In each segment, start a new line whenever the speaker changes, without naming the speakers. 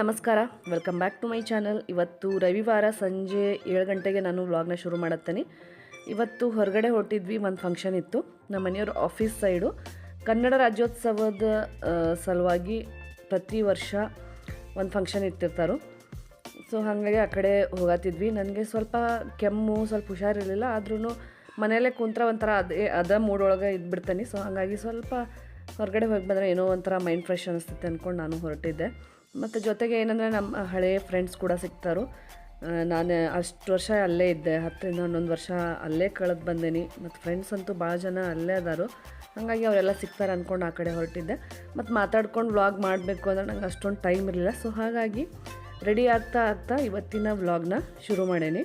ನಮಸ್ಕಾರ. Welcome back to my channel ಇವತ್ತು ರವಿವಾರ ಸಂಜೆ ಏಳು ಗಂಟೆಗೆ ನಾನು ವ್ಲಾಗ್ನ ಶುರು ಮಾಡುತ್ತೇನೆ. ಇವತ್ತು ಹೊರಗಡೆ ಹೊರಟಿದ್ವಿ, ಒಂದು ಫಂಕ್ಷನ್ ಇತ್ತು. ನಮ್ಮ ಮನೆಯವ್ರ ಆಫೀಸ್ ಸೈಡು ಕನ್ನಡ ರಾಜ್ಯೋತ್ಸವದ ಸಲುವಾಗಿ ಪ್ರತಿ ವರ್ಷ ಒಂದು ಫಂಕ್ಷನ್ ಇಟ್ಟಿರ್ತಾರೆ. ಸೊ ಹಾಗಾಗಿ ಆ ಕಡೆ ಹೋಗತ್ತಿದ್ವಿ ನನಗೆ ಸ್ವಲ್ಪ ಕೆಮ್ಮು, ಸ್ವಲ್ಪ ಹುಷಾರಿರಲಿಲ್ಲ. ಆದ್ರೂ ಮನೆಯಲ್ಲೇ ಕುಂತ್ರ ಒಂಥರ ಅದೇ, ಅದ ಮೂಡೊಳಗೆ ಇದ್ಬಿಡ್ತೇನೆ. ಸೊ ಹಾಗಾಗಿ ಸ್ವಲ್ಪ ಹೊರಗಡೆ ಹೋಗಿ ಬಂದರೆ ಏನೋ ಒಂಥರ ಮೈಂಡ್ ಫ್ರೆಶ್ ಅನಿಸ್ತೈತೆ ಅಂದ್ಕೊಂಡು ನಾನು ಹೊರಟಿದ್ದೆ. ಮತ್ತು ಜೊತೆಗೆ ಏನಂದರೆ ನಮ್ಮ ಹಳೆಯ ಫ್ರೆಂಡ್ಸ್ ಕೂಡ ಸಿಗ್ತಾರು. ನಾನು ಅಷ್ಟು ವರ್ಷ ಅಲ್ಲೇ ಇದ್ದೆ, ಹತ್ತರಿಂದ ಹನ್ನೊಂದು ವರ್ಷ ಅಲ್ಲೇ ಕಳೆದು ಬಂದೇನಿ. ಮತ್ತು ಫ್ರೆಂಡ್ಸ್ ಅಂತೂ ಭಾಳ ಜನ ಅಲ್ಲೇ ಅದಾರು. ಹಾಗಾಗಿ ಅವರೆಲ್ಲ ಸಿಗ್ತಾರೆ ಅಂದ್ಕೊಂಡು ಆ ಕಡೆ ಹೊರಟಿದ್ದೆ. ಮತ್ತು ಮಾತಾಡ್ಕೊಂಡು ವ್ಲಾಗ್ ಮಾಡಬೇಕು ಅಂದರೆ ನಂಗೆ ಅಷ್ಟೊಂದು ಟೈಮ್ ಇರಲಿಲ್ಲ. ಸೊ ಹಾಗಾಗಿ ರೆಡಿ ಆಗ್ತಾ ಆಗ್ತಾ ಇವತ್ತಿನ ವ್ಲಾಗ್ನ ಶುರು ಮಾಡೇನಿ.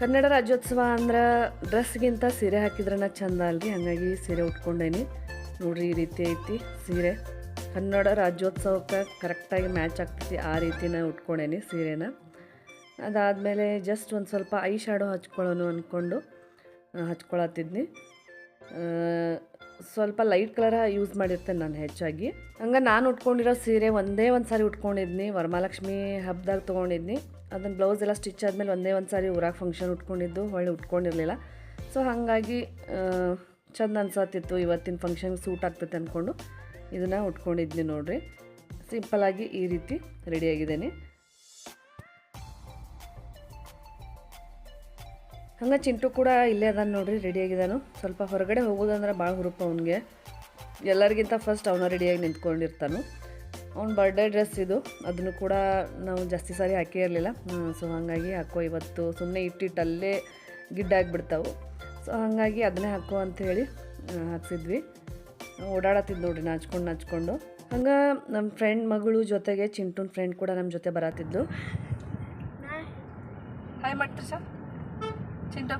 ಕನ್ನಡ ರಾಜ್ಯೋತ್ಸವ ಅಂದ್ರೆ ಡ್ರೆಸ್ಗಿಂತ ಸೀರೆ ಹಾಕಿದ್ರನ ಚಂದ ಅಲ್ರಿ? ಹಾಗಾಗಿ ಸೀರೆ ಉಟ್ಕೊಂಡೇನಿ. ನೋಡ್ರಿ ಈ ರೀತಿ ಐತಿ ಸೀರೆ. ಕನ್ನಡ ರಾಜ್ಯೋತ್ಸವಕ್ಕೆ ಕರೆಕ್ಟಾಗಿ ಮ್ಯಾಚ್ ಆಗ್ತೈತಿ ಆ ರೀತಿನ ಉಟ್ಕೊಂಡೇನಿ ಸೀರೆನ. ಅದಾದಮೇಲೆ ಜಸ್ಟ್ ಒಂದು ಸ್ವಲ್ಪ ಐ ಶ್ಯಾಡೋ ಹಚ್ಕೊಳ್ಳೋನು ಅಂದ್ಕೊಂಡು ಹಚ್ಕೊಳತ್ತಿದ್ನಿ. ಸ್ವಲ್ಪ ಲೈಟ್ ಕಲರ ಯೂಸ್ ಮಾಡಿರ್ತೇನೆ ನಾನು ಹೆಚ್ಚಾಗಿ. ಹಂಗೆ ನಾನು ಉಟ್ಕೊಂಡಿರೋ ಸೀರೆ ಒಂದೇ ಒಂದು ಸಾರಿ ಉಟ್ಕೊಂಡಿದ್ನಿ ವರಮಹಾಲಕ್ಷ್ಮಿ ಹಬ್ಬದಾಗ ತೊಗೊಂಡಿದ್ನಿ. ಅದನ್ನು ಬ್ಲೌಸ್ ಎಲ್ಲ ಸ್ಟಿಚ್ ಆದಮೇಲೆ ಒಂದೇ ಒಂದು ಸಾರಿ ಊರಾಗ ಫಂಕ್ಷನ್ ಉಟ್ಕೊಂಡಿದ್ದು, ಹೊಳ್ಳಿ ಉಟ್ಕೊಂಡಿರಲಿಲ್ಲ. ಸೊ ಹಾಗಾಗಿ ಚಂದ ಅನ್ಸತ್ತಿತ್ತು ಇವತ್ತಿನ ಫಂಕ್ಷನ್ಗೆ ಸೂಟ್ ಆಗ್ತೈತೆ ಅಂದ್ಕೊಂಡು ಇದನ್ನು ಉಟ್ಕೊಂಡಿದ್ನಿ ನೋಡ್ರಿ. ಸಿಂಪಲಾಗಿ ಈ ರೀತಿ ರೆಡಿಯಾಗಿದ್ದೇನೆ ಹಂಗೆ ಚಿಂಟು ಕೂಡ ಇಲ್ಲೇ ಅದಾನ ನೋಡ್ರಿ ರೆಡಿಯಾಗಿದ್ದಾನು ಸ್ವಲ್ಪ ಹೊರಗಡೆ ಹೋಗೋದಂದ್ರೆ ಭಾಳ ಹುರುಪ ಅವನಿಗೆ. ಎಲ್ಲರಿಗಿಂತ ಫಸ್ಟ್ ಅವನ ರೆಡಿಯಾಗಿ ನಿಂತ್ಕೊಂಡಿರ್ತಾನು. ಅವ್ನ ಬರ್ಡೇ ಡ್ರೆಸ್ ಇದು. ಅದನ್ನು ಕೂಡ ನಾವು ಜಾಸ್ತಿ ಸಾರಿ ಹಾಕೇ ಇರಲಿಲ್ಲ. ಸೊ ಹಾಗಾಗಿ ಹಾಕೋ. ಇವತ್ತು ಸುಮ್ಮನೆ ಇಟ್ಟಿಟ್ಟು ಅಲ್ಲೇ ಗಿಡ್ಡಾಗಿಬಿಡ್ತಾವೆ ಸೊ ಹಾಗಾಗಿ ಅದನ್ನೇ ಹಾಕೋ ಅಂಥೇಳಿ ಹಾಕ್ಸಿದ್ವಿ. ಓಡಾಡತ್ತಿದ್ದು ನೋಡ್ರಿ, ನಾಚ್ಕೊಂಡು ನಾಚ್ಕೊಂಡು. ಹಂಗೆ ನಮ್ಮ ಫ್ರೆಂಡ್ ಮಗಳು ಜೊತೆಗೆ ಚಿಂಟುನ್ ಫ್ರೆಂಡ್ ಕೂಡ ನಮ್ಮ ಜೊತೆ ಬರತ್ತಿದ್ದು ಹಾಯ್ ಮಾಡ್ತೀರಿ ಸರ್ ಚಿಂಟು.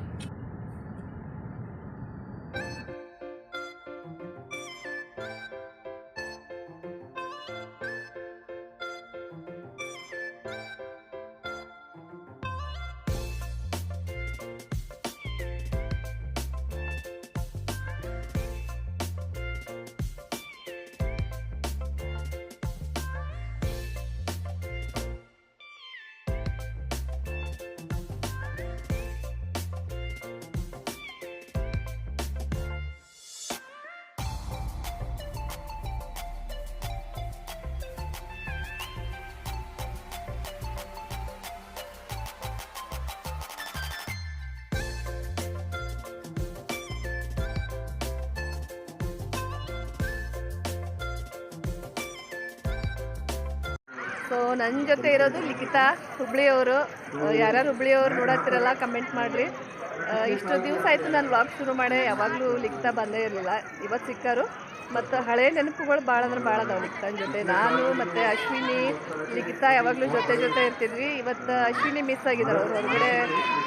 ಸೊ ನನ್ನ ಜೊತೆ ಇರೋದು ಲಿಖಿತಾ ಹುಬ್ಳಿಯವರು ಯಾರ್ಯಾರು ಹುಬ್ಳಿಯವ್ರು ನೋಡತ್ತಿರಲ್ಲ ಕಮೆಂಟ್ ಮಾಡಿರಿ. ಇಷ್ಟು ದಿವಸ ಆಯಿತು ನಾನು ವ್ಲಾಗ್ ಶುರು ಮಾಡಿ. ಯಾವಾಗಲೂ ಲಿಖಿತಾ ಬಂದೇ ಇರಲಿಲ್ಲ. ಇವತ್ತು ಸಿಕ್ಕರು. ಮತ್ತು ಹಳೆ ನೆನಪುಗಳು ಭಾಳ ಅಂದ್ರೆ ಭಾಳ ಅದಾವೆ ಲಿಖಿತನ ಜೊತೆ. ನಾನು ಮತ್ತು ಅಶ್ವಿನಿ, ಲಿಖಿತಾ ಯಾವಾಗಲೂ ಜೊತೆ ಜೊತೆ ಇರ್ತಿದ್ವಿ. ಇವತ್ತು ಅಶ್ವಿನಿ ಮಿಸ್ ಆಗಿದ್ದಾರೆ ಅವರು. ಹೊರಗಡೆ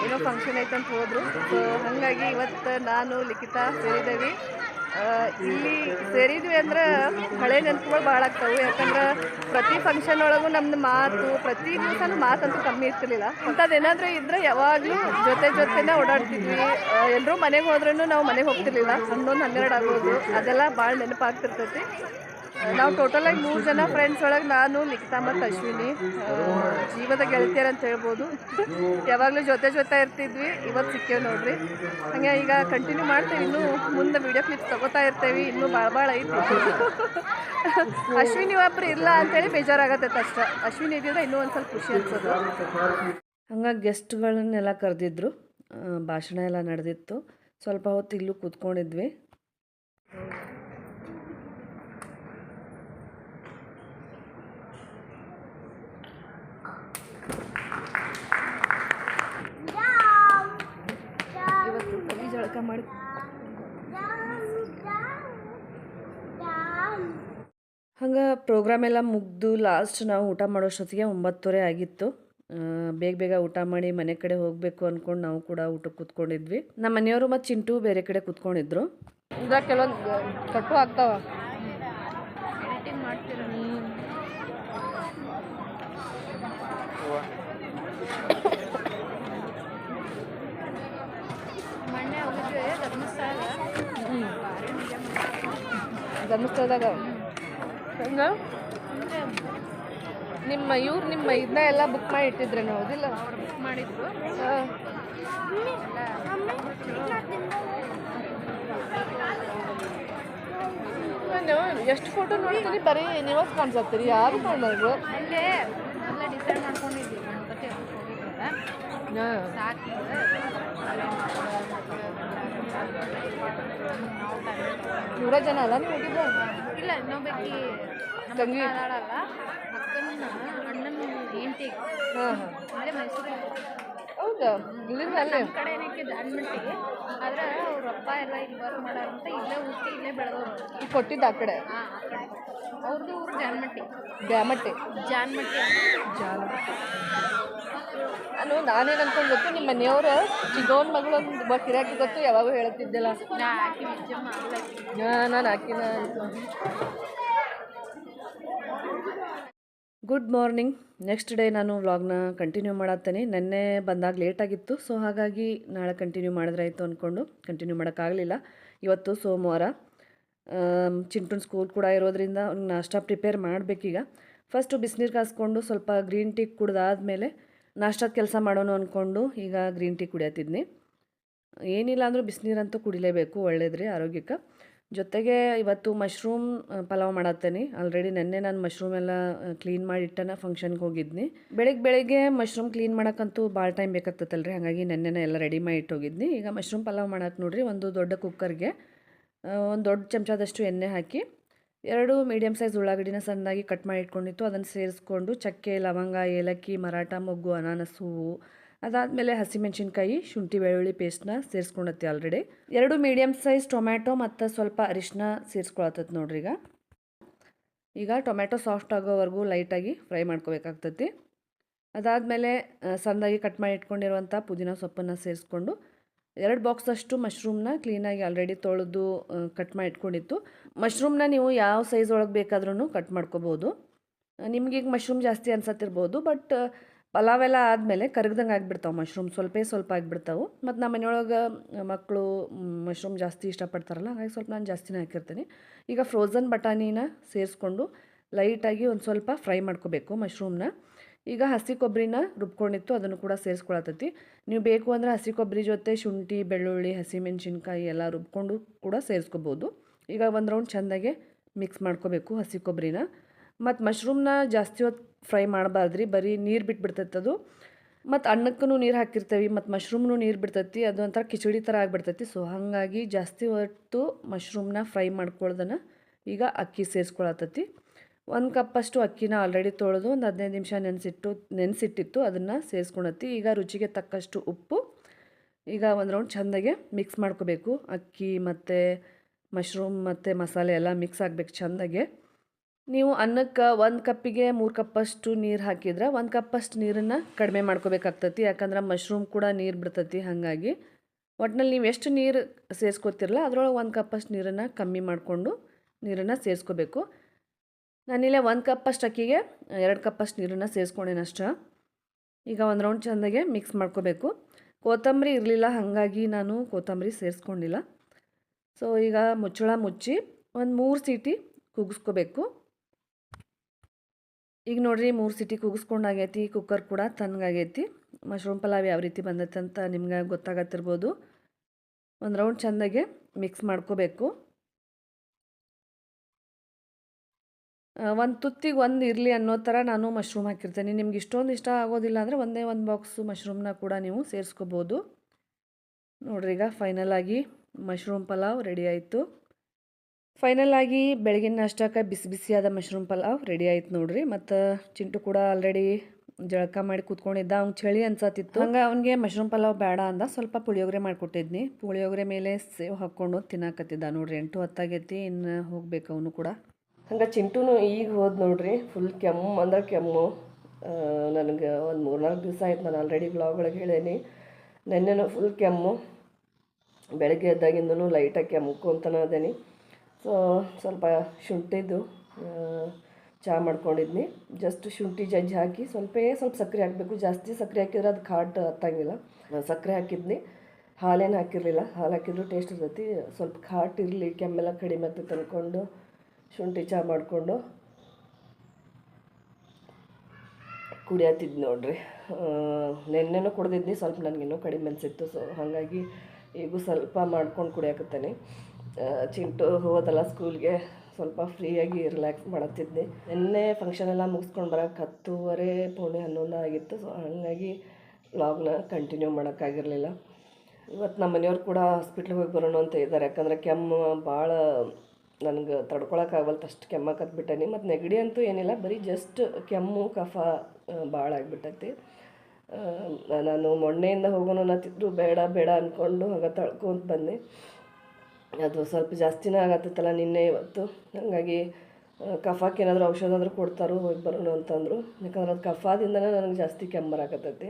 ಏನೋ ಫಂಕ್ಷನ್ ಐತಂತ ಹೋದರು. ಸೊ ಹಾಗಾಗಿ ಇವತ್ತು ನಾನು, ಲಿಖಿತಾ ಸೇರಿದ್ದೇವೆ ಇಲ್ಲಿ ಸೇರಿದ್ವಿ ಅಂದ್ರೆ ಹಳೆ ನೆನಪುಗಳು ಭಾಳ ಆಗ್ತಾವೆ. ಯಾಕಂದ್ರೆ ಪ್ರತಿ ಫಂಕ್ಷನ್ ಒಳಗೂ ನಮ್ದು ಮಾತು, ಪ್ರತಿ ದಿವಸನೂ ಮಾತಂತೂ ಕಮ್ಮಿ ಇರ್ತಿರ್ಲಿಲ್ಲ. ಅಂಥದ್ದೇನಾದರೂ ಇದ್ರೆ ಯಾವಾಗಲೂ ಜೊತೆ ಜೊತೆನೇ ಓಡಾಡ್ತಿದ್ವಿ. ಎಲ್ಲರೂ ಮನೆಗೆ ಹೋದ್ರೂ ನಾವು ಮನೆಗೆ ಹೋಗ್ತಿರ್ಲಿಲ್ಲ. ಹನ್ನೊಂದು, ಹನ್ನೆರಡು ಆಗೋದು ಅದೆಲ್ಲ ಭಾಳ ನೆನಪಾಗ್ತಿರ್ತೈತಿ. ನಾವು ಟೋಟಲ್ ಆಗಿ ಮೂರು ಜನ ಫ್ರೆಂಡ್ಸ್ ಒಳಗೆ ನಾನು, ನಿಖಿತಾ ಮತ್ತು ಅಶ್ವಿನಿ. ಜೀವದ ಗೆಳತಿಯರು ಅಂತ ಹೇಳ್ಬೋದು. ಯಾವಾಗಲೂ ಜೊತೆ ಜೊತೆ ಇರ್ತಿದ್ವಿ ಇವತ್ತು ಸಿಕ್ಕೇವೆ ನೋಡ್ರಿ. ಹಾಗೆ ಈಗ ಕಂಟಿನ್ಯೂ ಮಾಡ್ತೇವೆ ಇನ್ನೂ ಮುಂದೆ ವಿಡಿಯೋ ಕ್ಲಿಪ್ಸ್ ತಗೋತಾ ಇರ್ತೇವೆ, ಇನ್ನೂ ಭಾಳ ಭಾಳ ಐತಿ. ಅಶ್ವಿನಿ ಒಬ್ರು ಇಲ್ಲ ಅಂತೇಳಿ ಬೇಜಾರಾಗತ್ತೈತೆ ಅಷ್ಟೇ. ಅಶ್ವಿನಿ ಇದ್ದಿದ್ರೆ ಇನ್ನೂ ಒಂದು ಸ್ವಲ್ಪ ಖುಷಿ ಅನ್ಸೋದು ಹಂಗಾಗಿ ಗೆಸ್ಟ್ಗಳನ್ನೆಲ್ಲ ಕರೆದಿದ್ರು. ಭಾಷಣ ಎಲ್ಲ ನಡೆದಿತ್ತು. ಸ್ವಲ್ಪ ಹೊತ್ತು ಇಲ್ಲೂ ಕೂತ್ಕೊಂಡಿದ್ವಿ ಇವತ್ತು ತಲೆ ಮಾಡಿ. ಹಂಗೆ ಪ್ರೋಗ್ರಾಮ್ ಎಲ್ಲ ಮುಗ್ದು ಲಾಸ್ಟ್ ನಾವು ಊಟ ಮಾಡೋಷ್ಟೊತ್ತಿಗೆ ಒಂಬತ್ತುವರೆ ಆಗಿತ್ತು. ಬೇಗ ಬೇಗ ಊಟ ಮಾಡಿ ಮನೆ ಕಡೆ ಹೋಗಬೇಕು ಅಂದ್ಕೊಂಡು ನಾವು ಕೂಡ ಊಟಕ್ಕೆ ಕೂತ್ಕೊಂಡಿದ್ವಿ. ನಮ್ಮ ಮನೆಯವರು ಮತ್ತು ಚಿಂಟು ಬೇರೆ ಕಡೆ ಕೂತ್ಕೊಂಡಿದ್ರು. ಇದ್ರಾಗ ಕೆಲವೊಂದು ಕಟ್ಟು ಆಗ್ತಾವ. ಧರ್ಮಸ್ಥಳದಾಗ ಹಂಗ ನಿಮ್ಮ ಇವ್ರು ನಿಮ್ಮ ಇದನ್ನ ಎಲ್ಲ ಬುಕ್ ಮಾಡಿ ಇಟ್ಟಿದ್ರೆ ಹೌದಿಲ್ಲ
ಬುಕ್ ಮಾಡಿದ್ರು
ನೀವು ಎಷ್ಟು ಫೋಟೋ ನೋಡ್ತೀರಿ ಬರೀ ನೀವೇ ಕಾಣಿಸತ್ತೀರಿ ಯಾರು
ಅಲ್ಲೇ
ನೂರ ಜನ ಅಲ್ಲ ನೀವು
ಇಲ್ಲ ಇನ್ನೊಬ್ಬಕಿ
ತಂಗಿ.
ಅಲ್ಲ. ಅಕ್ಕನ ಅಣ್ಣನ ಹೆಂಡತಿ. ಅಲ್ಲೇ ಮೈಸೂರಿಗೆ
ಹೌದಾ? ಇಲ್ಲಿಂದ ಅಲ್ಲೇ?
ಕಡೆ ಏನಕ್ಕೆ ಆದ್ರೆ ಅವ್ರ ಅಪ್ಪ ಎಲ್ಲ ಇಲ್ಲಿ ವರ್ಕ್ ಅಂತ ಇಲ್ಲೇ ಹುಟ್ಟಿ ಇಲ್ಲೇ ಬೆಳೆದವರು.
ಕೊಟ್ಟಿದ್ದು ಆ ಕಡೆ?
ಹಾಂ ಆ ಕಡೆ. ಅವ್ರದ್ದು ಊರು ಜಾನ್ಮಟ್ಟಿ. ಜಾನ್ಮಟ್ಟಿ.
ಜಾನಪದ ನಾನು ನಾನೇನು ಅನ್ಕೊಂಡು ಗೊತ್ತು? ನಿಮ್ಮ ಮನೆಯವ್ರ ಚಿಗೋನ್ ಮಗಳು ಒಂದು ಕಿರಾಕಿ ಗೊತ್ತು ಯಾವಾಗ ಹೇಳ್ತಿದ್ದೆಲ್ಲ ನಾನು ಹಾಕಿನ. ಗುಡ್ ಮಾರ್ನಿಂಗ್ ನೆಕ್ಸ್ಟ್ ಡೇ ನಾನು ವ್ಲಾಗ್ನ ಕಂಟಿನ್ಯೂ ಮಾಡತ್ತೇನೆ. ನೆನ್ನೆ ಬಂದಾಗ ಲೇಟಾಗಿತ್ತು ಸೊ ಹಾಗಾಗಿ ನಾಳೆ ಕಂಟಿನ್ಯೂ ಮಾಡಿದ್ರಾಯ್ತು ಅಂದ್ಕೊಂಡು ಕಂಟಿನ್ಯೂ ಮಾಡೋಕ್ಕಾಗಲಿಲ್ಲ. ಇವತ್ತು ಸೋಮವಾರ. ಚಿಂಟುನ್ ಸ್ಕೂಲ್ ಕೂಡ ಇರೋದ್ರಿಂದ ಅವ್ನಿಗೆ ನಾಷ್ಟ ಪ್ರಿಪೇರ್ ಮಾಡಬೇಕೀಗ. ಫಸ್ಟು ಬಿಸಿನೀರು ಕಾಸ್ಕೊಂಡು ಸ್ವಲ್ಪ ಗ್ರೀನ್ ಟೀ ಕುಡ್ದಾದ್ಮೇಲೆ ನಾಷ್ಟದ ಕೆಲಸ ಮಾಡೋಣ ಅಂದ್ಕೊಂಡು ಈಗ ಗ್ರೀನ್ ಟೀ ಕುಡಿಯತ್ತಿದ್ನಿ. ಏನಿಲ್ಲ ಅಂದರೂ ಬಿಸಿನೀರಂತೂ ಕುಡಿಲೇಬೇಕು, ಒಳ್ಳೇದ್ರಿ, ಆರೋಗ್ಯಕ್ಕೆ. ಜೊತೆಗೆ ಇವತ್ತು ಮಶ್ರೂಮ್ ಪಲಾವ್ ಮಾಡತ್ತೇನೆ. ಆಲ್ರೆಡಿ ನೆನ್ನೆ ನಾನು ಮಶ್ರೂಮ್ ಎಲ್ಲ ಕ್ಲೀನ್ ಮಾಡಿ ಇಟ್ಟನ ಫಂಕ್ಷನ್ಗೆ ಹೋಗಿದ್ನಿ. ಬೆಳಗ್ಗೆ ಬೆಳಗ್ಗೆ ಮಶ್ರೂಮ್ ಕ್ಲೀನ್ ಮಾಡೋಕ್ಕಂತೂ ಭಾಳ ಟೈಮ್ ಬೇಕಾಗ್ತೈತಲ್ರಿ ಹಾಗಾಗಿ ನೆನ್ನೆನೇ ಎಲ್ಲ ರೆಡಿ ಮಾಡಿ ಇಟ್ಟೋಗಿದ್ನಿ. ಈಗ ಮಶ್ರೂಮ್ ಪಲಾವ್ ಮಾಡಕ್ಕೆ ನೋಡ್ರಿ, ಒಂದು ದೊಡ್ಡ ಕುಕ್ಕರ್ಗೆ ಒಂದು ದೊಡ್ಡ ಚಮಚದಷ್ಟು ಎಣ್ಣೆ ಹಾಕಿ, ಎರಡು ಮೀಡಿಯಮ್ ಸೈಜ್ ಉಳ್ಳಾಗಡ್ಡಿನ ಸಣ್ಣದಾಗಿ ಕಟ್ ಮಾಡಿ ಇಟ್ಕೊಂಡಿತ್ತು ಅದನ್ನು ಸೇರಿಸ್ಕೊಂಡು ಚಕ್ಕೆ, ಲವಂಗ, ಏಲಕ್ಕಿ, ಮರಾಠ, ಮೊಗ್ಗು, ಅನಾನಸ್, ಹೂವು, ಅದಾದಮೇಲೆ ಹಸಿಮೆಣಸಿನ್ಕಾಯಿ, ಶುಂಠಿ, ಬೆಳ್ಳುಳ್ಳಿ ಪೇಸ್ಟ್ನ ಸೇರಿಸ್ಕೊಂಡತ್ತೆ ಆಲ್ರೆಡಿ ಎರಡು ಮೀಡಿಯಮ್ ಸೈಜ್ ಟೊಮ್ಯಾಟೊ ಮತ್ತು ಸ್ವಲ್ಪ ಅರಿಶಿನ ಸೇರಿಸ್ಕೊಳತ್ತೈತೆ ನೋಡ್ರಿ ಈಗ. ಈಗ ಟೊಮ್ಯಾಟೊ ಸಾಫ್ಟ್ ಆಗೋವರೆಗೂ ಲೈಟಾಗಿ ಫ್ರೈ ಮಾಡ್ಕೋಬೇಕಾಗ್ತತಿ. ಅದಾದಮೇಲೆ ಸಣ್ಣದಾಗಿ ಕಟ್ ಮಾಡಿ ಇಟ್ಕೊಂಡಿರುವಂಥ ಪುದೀನ ಸೊಪ್ಪನ್ನು ಸೇರಿಸ್ಕೊಂಡು ಎರಡು ಬಾಕ್ಸಷ್ಟು ಮಶ್ರೂಮ್ನ ಕ್ಲೀನಾಗಿ ಆಲ್ರೆಡಿ ತೊಳೆದು ಕಟ್ ಮಾಡಿ ಇಟ್ಕೊಂಡಿತ್ತು ಮಶ್ರೂಮ್ನ ನೀವು ಯಾವ ಸೈಜ್ ಒಳಗೆ ಬೇಕಾದ್ರೂ ಕಟ್ ಮಾಡ್ಕೋಬೋದು. ನಿಮ್ಗೆ ಈಗ ಮಶ್ರೂಮ್ ಜಾಸ್ತಿ ಅನ್ಸತ್ತಿರ್ಬೋದು, ಬಟ್ ಪಲಾವೆಲ್ಲ ಆದಮೇಲೆ ಕರಗ್ದಂಗೆ ಆಗಿಬಿಡ್ತಾವೆ ಮಶ್ರೂಮ್, ಸ್ವಲ್ಪ ಸ್ವಲ್ಪ ಆಗಿಬಿಡ್ತಾವೆ. ಮತ್ತು ನಮ್ಮ ಮನೆಯೊಳಗೆ ಮಕ್ಕಳು ಮಶ್ರೂಮ್ ಜಾಸ್ತಿ ಇಷ್ಟಪಡ್ತಾರಲ್ಲ, ಹಾಗಾಗಿ ಸ್ವಲ್ಪ ನಾನು ಜಾಸ್ತಿನೇ ಹಾಕಿರ್ತೀನಿ. ಈಗ ಫ್ರೋಝನ್ ಬಟಾಣಿನ ಸೇರಿಸ್ಕೊಂಡು ಲೈಟಾಗಿ ಒಂದು ಸ್ವಲ್ಪ ಫ್ರೈ ಮಾಡ್ಕೋಬೇಕು ಮಶ್ರೂಮ್ನ. ಈಗ ಹಸಿ ಕೊಬ್ಬರಿನ ರುಬ್ಕೊಂಡಿತ್ತು, ಅದನ್ನು ಕೂಡ ಸೇರಿಸ್ಕೊಳತೈತಿ ನೀವು ಬೇಕು ಅಂದರೆ ಹಸಿ ಕೊಬ್ಬರಿ ಜೊತೆ ಶುಂಠಿ, ಬೆಳ್ಳುಳ್ಳಿ, ಹಸಿಮೆಣಸಿನ್ಕಾಯಿ ಎಲ್ಲ ರುಬ್ಕೊಂಡು ಕೂಡ ಸೇರಿಸ್ಕೋಬೋದು. ಈಗ ಒಂದು ರೌಂಡ್ ಚೆಂದಾಗೆ ಮಿಕ್ಸ್ ಮಾಡ್ಕೋಬೇಕು ಹಸಿ ಕೊಬ್ಬರಿನ. ಮತ್ತು ಮಶ್ರೂಮ್ನ ಜಾಸ್ತಿ ಹೊತ್ತು ಫ್ರೈ ಮಾಡಬಾರ್ದ್ರಿ, ಬರೀ ನೀರು ಬಿಟ್ಬಿಡ್ತೈತೆ ಅದು. ಮತ್ತು ಅನ್ನಕ್ಕೂ ನೀರು ಹಾಕಿರ್ತೀವಿ, ಮತ್ತು ಮಶ್ರೂಮ್ನು ನೀರು ಬಿಡ್ತೈತಿ, ಅದು ಒಂಥರ ಕಿಚಡಿ ಥರ ಆಗಿಬಿಡ್ತೈತಿ. ಸೊ ಹಾಗಾಗಿ ಜಾಸ್ತಿ ಹೊತ್ತು ಮಶ್ರೂಮ್ನ ಫ್ರೈ ಮಾಡ್ಕೊಳ್ದನ ಈಗ ಅಕ್ಕಿ ಸೇರಿಸ್ಕೊಳತೈತಿ ಒಂದು ಕಪ್ಪಷ್ಟು ಅಕ್ಕಿನ ಆಲ್ರೆಡಿ ತೊಳೆದು ಒಂದು ಹದಿನೈದು ನಿಮಿಷ ನೆನೆಸಿಟ್ಟು, ನೆನೆಸಿಟ್ಟಿತ್ತು, ಅದನ್ನು ಸೇರಿಸ್ಕೊಳತ್ತಿ ಈಗ ರುಚಿಗೆ ತಕ್ಕಷ್ಟು ಉಪ್ಪು, ಈಗ ಒಂದು ರೌಂಡ್ ಚೆಂದಾಗೆ ಮಿಕ್ಸ್ ಮಾಡ್ಕೋಬೇಕು. ಅಕ್ಕಿ ಮತ್ತು ಮಶ್ರೂಮ್ ಮತ್ತು ಮಸಾಲೆ ಎಲ್ಲ ಮಿಕ್ಸ್ ಆಗಬೇಕು ಚೆಂದಾಗೆ. ನೀವು ಅನ್ನಕ್ಕೆ ಒಂದು ಕಪ್ಪಿಗೆ ಮೂರು ಕಪ್ಪಷ್ಟು ನೀರು ಹಾಕಿದ್ರೆ ಒಂದು ಕಪ್ಪಷ್ಟು ನೀರನ್ನು ಕಡಿಮೆ ಮಾಡ್ಕೋಬೇಕಾಗ್ತತಿ. ಯಾಕಂದ್ರೆ ಮಶ್ರೂಮ್ ಕೂಡ ನೀರು ಬಿಡ್ತತಿ ಹಾಗಾಗಿ. ಒಟ್ನಲ್ಲಿ ನೀವು ಎಷ್ಟು ನೀರು ಸೇರಿಸ್ಕೊತಿರಲ್ಲ ಅದರೊಳಗೆ ಒಂದು ಕಪ್ಪಷ್ಟು ನೀರನ್ನು ಕಮ್ಮಿ ಮಾಡಿಕೊಂಡು ನೀರನ್ನು ಸೇರಿಸ್ಕೋಬೇಕು. ನಾನಿಲ್ಲೇ ಒಂದು ಕಪ್ಪಷ್ಟು ಅಕ್ಕಿಗೆ, ಎರಡು ಕಪ್ಪಷ್ಟು ನೀರನ್ನು ಸೇರಿಸ್ಕೊಂಡೇನಷ್ಟ ಈಗ ಒಂದು ರೌಂಡ್ ಚೆಂದಾಗೆ ಮಿಕ್ಸ್ ಮಾಡ್ಕೋಬೇಕು. ಕೊತ್ತಂಬರಿ ಇರಲಿಲ್ಲ, ಹಾಗಾಗಿ ನಾನು ಕೊತ್ತಂಬರಿ ಸೇರಿಸ್ಕೊಂಡಿಲ್ಲ. ಸೊ ಈಗ ಮುಚ್ಚಳ ಮುಚ್ಚಿ ಒಂದು ಮೂರು ಸೀಟಿ ಕುಗ್ಸ್ಕೋಬೇಕು. ಈಗ ನೋಡಿರಿ, ಮೂರು ಸಿಟಿ ಕುಗ್ಸ್ಕೊಂಡಾಗೈತಿ ಕುಕ್ಕರ್ ಕೂಡ ತಣ್ಣಗಾಗೈತಿ ಮಶ್ರೂಮ್ ಪಲಾವ್ ಯಾವ ರೀತಿ ಬಂದೈತೆ ಅಂತ ನಿಮ್ಗೆ ಗೊತ್ತಾಗತ್ತಿರ್ಬೋದು. ಒಂದು ರೌಂಡ್ ಚೆಂದಾಗೆ ಮಿಕ್ಸ್ ಮಾಡ್ಕೋಬೇಕು. ಒಂದು ತುತ್ತಿಗೆ ಒಂದು ಇರಲಿ ಅನ್ನೋ ಥರ ನಾನು ಮಶ್ರೂಮ್ ಹಾಕಿರ್ತೇನೆ. ನಿಮ್ಗೆ ಇಷ್ಟೊಂದು ಇಷ್ಟ ಆಗೋದಿಲ್ಲ ಅಂದರೆ ಒಂದೇ ಒಂದು ಬಾಕ್ಸು ಮಶ್ರೂಮ್ನ ಕೂಡ ನೀವು ಸೇರಿಸ್ಕೋಬೋದು. ನೋಡ್ರಿ ಈಗ ಫೈನಲ್ ಆಗಿ ಮಶ್ರೂಮ್ ಪಲಾವ್ ರೆಡಿ ಆಯಿತು. ಫೈನಲ್ ಆಗಿ ಬೆಳಗಿನ ಅಷ್ಟಕ್ಕೆ ಬಿಸಿ ಬಿಸಿಯಾದ ಮಶ್ರೂಮ್ ಪಲಾವ್ ರೆಡಿ ಆಯ್ತು ನೋಡ್ರಿ. ಮತ್ತು ಚಿಂಟು ಕೂಡ ಆಲ್ರೆಡಿ ಜಳಕ ಮಾಡಿ ಕೂತ್ಕೊಂಡಿದ್ದ. ಅವ್ನಿಗೆ ಚಳಿ ಅನ್ಸತ್ತಿತ್ತು. ಹಂಗೆ ಅವ್ನಿಗೆ ಮಶ್ರೂಮ್ ಪಲಾವ್ ಬೇಡ ಅಂದ. ಸ್ವಲ್ಪ ಪುಳಿಯೋಗರೆ ಮಾಡಿಕೊಟ್ಟಿದ್ನಿ. ಪುಳಿಯೋಗರೆ ಮೇಲೆ ಸೇವ್ ಹಾಕ್ಕೊಂಡು ತಿನ್ನಕತ್ತಿದ್ದ. ನೋಡ್ರಿ ಎಂಟು ಹತ್ತಾಗೈತಿ. ಇನ್ನು ಹೋಗ್ಬೇಕು ಅವನು ಕೂಡ. ಹಂಗೆ ಚಿಂಟುನು ಈಗ ಹೋದ್ ನೋಡ್ರಿ ಫುಲ್ ಕೆಮ್ಮು, ಅಂದ್ರೆ ಕೆಮ್ಮು. ನನಗೆ ಒಂದು ಮೂರ್ನಾಲ್ಕು ದಿವಸ ಆಯ್ತು ನಾನು ಆಲ್ರೆಡಿ ಬ್ಲಾಗ್ ಒಳಗೆ ಹೇಳೇನಿ. ನೆನ್ನೆನೂ ಫುಲ್ ಕೆಮ್ಮು. ಬೆಳಗ್ಗೆ ಎದ್ದಾಗಿಂದನೂ ಲೈಟಾಗಿ ಕೆಮ್ಮುಕೊಂತನ ಅದೇನಿ. ಸೊ ಸ್ವಲ್ಪ ಶುಂಠಿದು ಚಹಾ ಮಾಡ್ಕೊಂಡಿದ್ನಿ. ಜಸ್ಟ್ ಶುಂಠಿ ಜಜ್ಜಿ ಹಾಕಿ ಸ್ವಲ್ಪ ಸ್ವಲ್ಪ ಸಕ್ಕರೆ ಹಾಕಬೇಕು. ಜಾಸ್ತಿ ಸಕ್ಕರೆ ಹಾಕಿದ್ರೆ ಅದು ಖಾಟ್ ಹತ್ತಂಗಿಲ್ಲ. ಸಕ್ಕರೆ ಹಾಕಿದ್ನಿ. ಹಾಲೇನು ಹಾಕಿರಲಿಲ್ಲ. ಹಾಲು ಹಾಕಿದ್ರು ಟೇಸ್ಟ್ ಇರ್ತೈತಿ. ಸ್ವಲ್ಪ ಖಾಟ್ ಇರಲಿ, ಕೆಮ್ಮೆಲ್ಲ ಕಡಿಮೆ ಆಗ್ತೈತೆ ಅಂದ್ಕೊಂಡು ಶುಂಠಿ ಚಹಾ ಮಾಡಿಕೊಂಡು
ಕುಡಿಯತ್ತಿದ್ದು ನೋಡ್ರಿ. ನೆನ್ನೆನೂ ಕುಡ್ದಿದ್ನಿ, ಸ್ವಲ್ಪ ನನಗಿನ್ನೂ ಕಡಿಮೆ ಅನಿಸಿತ್ತು, ಸೊ ಹಾಗಾಗಿ ಈಗೂ ಸ್ವಲ್ಪ ಮಾಡ್ಕೊಂಡು ಕುಡಿಯಾಕತ್ತೇನೆ. ಚಿಂಟು ಹೋದಲ್ಲ ಸ್ಕೂಲ್ಗೆ, ಸ್ವಲ್ಪ ಫ್ರೀಯಾಗಿ ರಿಲ್ಯಾಕ್ಸ್ ಮಾಡತ್ತಿದ್ದೆ. ನಿನ್ನೆ ಫಂಕ್ಷನ್ ಎಲ್ಲ ಮುಗಿಸ್ಕೊಂಡು ಬರೋಕ್ಕೆ ಹತ್ತೂವರೆ, ಪೌಣೆ ಹನ್ನೊಂದು ಆಗಿತ್ತು, ಸೊ ಹಾಗಾಗಿ ವ್ಲಾಗ್ನ ಕಂಟಿನ್ಯೂ ಮಾಡೋಕ್ಕಾಗಿರಲಿಲ್ಲ. ಇವತ್ತು ನಮ್ಮ ಮನೆಯವ್ರು ಕೂಡ ಹಾಸ್ಪಿಟ್ಲಿಗೆ ಹೋಗಿ ಬರೋಣ ಅಂತ ಇದ್ದಾರೆ ಯಾಕಂದರೆ ಕೆಮ್ಮು ಭಾಳ ನನಗೆ ತಡ್ಕೊಳಕ್ಕಾಗಲ್ತಷ್ಟು ಕೆಮ್ಮಕತ್ಬಿಟ್ಟನಿ ಮತ್ತು ನೆಗಡಿ ಅಂತೂ ಏನಿಲ್ಲ, ಬರೀ ಜಸ್ಟ್ ಕೆಮ್ಮು, ಕಫ ಭಾಳ ಆಗಿಬಿಟ್ಟೈತಿ. ನಾನು ಮೊನ್ನೆಯಿಂದ ಹೋಗೋಣ ಅನ್ನತ್ತಿದ್ರು, ಬೇಡ ಬೇಡ ಅಂದ್ಕೊಂಡು ಹಾಗೆ ತಳ್ಕೊಂತ ಬಂದೆ. ಅದು ಸ್ವಲ್ಪ ಜಾಸ್ತಿನೇ ಆಗತ್ತಲ್ಲ ನಿನ್ನೆ ಇವತ್ತು. ಹಾಗಾಗಿ ಕಫಕ್ಕೆ ಏನಾದರೂ ಔಷಧ ಆದರೂ ಕೊಡ್ತಾರೋ ಹೋಗಿ ಬರೋಣ ಅಂತಂದರು. ಯಾಕಂದ್ರೆ ಅದು ಕಫಾದಿಂದನೇ ನನಗೆ ಜಾಸ್ತಿ ಕೆಮ್ಮು ಬರಾಕತ್ತೈತಿ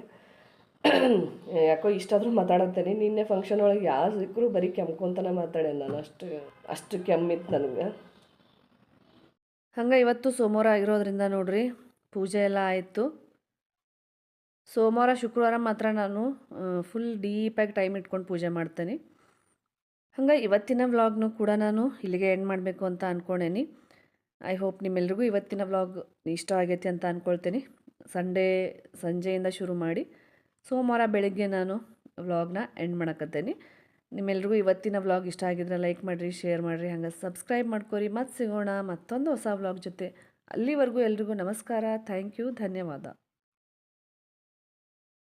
ಯಾಕೋ ಇಷ್ಟಾದರೂ ಮಾತಾಡತ್ತೇನೆ. ನಿನ್ನೆ ಫಂಕ್ಷನ್ ಒಳಗೆ ಯಾರು ಸಿಕ್ಕರೂ ಬರೀ ಕೆಮ್ಕೊಂತಾನೆ ಮಾತಾಡೆ ನಾನು. ಅಷ್ಟು ಅಷ್ಟು ಕೆಮ್ಮಿತ್ತು ನನಗೆ. ಹಂಗೆ ಇವತ್ತು ಸೋಮವಾರ ಆಗಿರೋದ್ರಿಂದ ನೋಡ್ರಿ, ಪೂಜೆ ಎಲ್ಲ ಆಯಿತು. ಸೋಮವಾರ, ಶುಕ್ರವಾರ ಮಾತ್ರ ನಾನು ಫುಲ್ ಡೀಪಾಗಿ ಟೈಮ್ ಇಟ್ಕೊಂಡು ಪೂಜೆ ಮಾಡ್ತೇನೆ. ಹಂಗೆ ಇವತ್ತಿನ ವ್ಲಾಗ್ನು ಕೂಡ ನಾನು ಇಲ್ಲಿಗೆ ಎಂಡ್ ಮಾಡಬೇಕು ಅಂತ ಅಂದ್ಕೊಂಡೇನಿ ಐ ಹೋಪ್ ನಿಮ್ಮೆಲ್ರಿಗೂ ಇವತ್ತಿನ ವ್ಲಾಗ್ ಇಷ್ಟ ಆಗೈತಿ ಅಂತ ಅಂದ್ಕೊಳ್ತೀನಿ ಸಂಡೇ ಸಂಜೆಯಿಂದ ಶುರು ಮಾಡಿ. ಸೋಮವಾರ ಬೆಳಗ್ಗೆ ನಾನು ವ್ಲಾಗ್ನ ಎಂಡ್ ಮಾಡಕತ್ತೇನೆ. ನಿಮ್ಮೆಲ್ರಿಗೂ ಇವತ್ತಿನ ವ್ಲಾಗ್ ಇಷ್ಟ ಆಗಿದ್ರೆ ಲೈಕ್ ಮಾಡಿರಿ, ಶೇರ್ ಮಾಡಿರಿ, ಹಂಗೆ ಸಬ್ಸ್ಕ್ರೈಬ್ ಮಾಡ್ಕೊರಿ. ಮತ್ತೆ ಸಿಗೋಣ ಮತ್ತೊಂದು ಹೊಸ ವ್ಲಾಗ್ ಜೊತೆ. ಅಲ್ಲಿವರೆಗೂ ಎಲ್ರಿಗೂ ನಮಸ್ಕಾರ. ಥ್ಯಾಂಕ್ ಯು, ಧನ್ಯವಾದ.